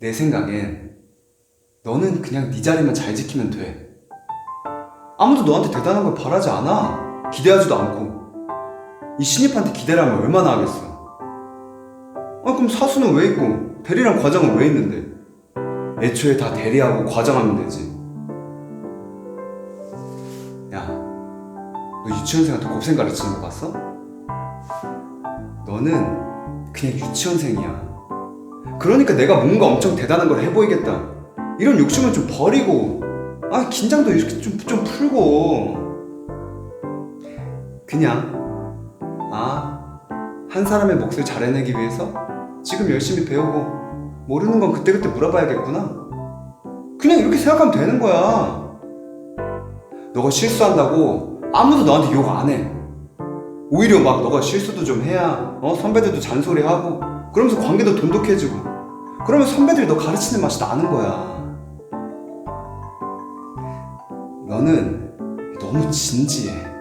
내 생각엔 너는 그냥 네 자리만 잘 지키면 돼. 아무도 너한테 대단한 걸 바라지 않아. 기대하지도 않고. 이 신입한테 기대라면 얼마나 하겠어. 아, 그럼 사수는 왜 있고, 대리랑 과장은 왜 있는데? 애초에 다 대리하고 과장하면 되지. 야, 너 유치원생한테 곱셈 가르치는 거 봤어? 너는 그냥 유치원생이야. 그러니까 내가 뭔가 엄청 대단한 걸 해보이겠다. 이런 욕심은 좀 버리고, 아, 긴장도 이렇게 좀, 좀 풀고. 그냥, 아, 한 사람의 몫을 잘 해내기 위해서 지금 열심히 배우고, 모르는 건 그때그때 물어봐야겠구나. 그냥 이렇게 생각하면 되는 거야. 너가 실수한다고 아무도 너한테 욕 안 해. 오히려 막 너가 실수도 좀 해야, 어, 선배들도 잔소리하고, 그러면서 관계도 돈독해지고. 그러면 선배들이 너 가르치는 맛이 나는 거야. 너는 너무 진지해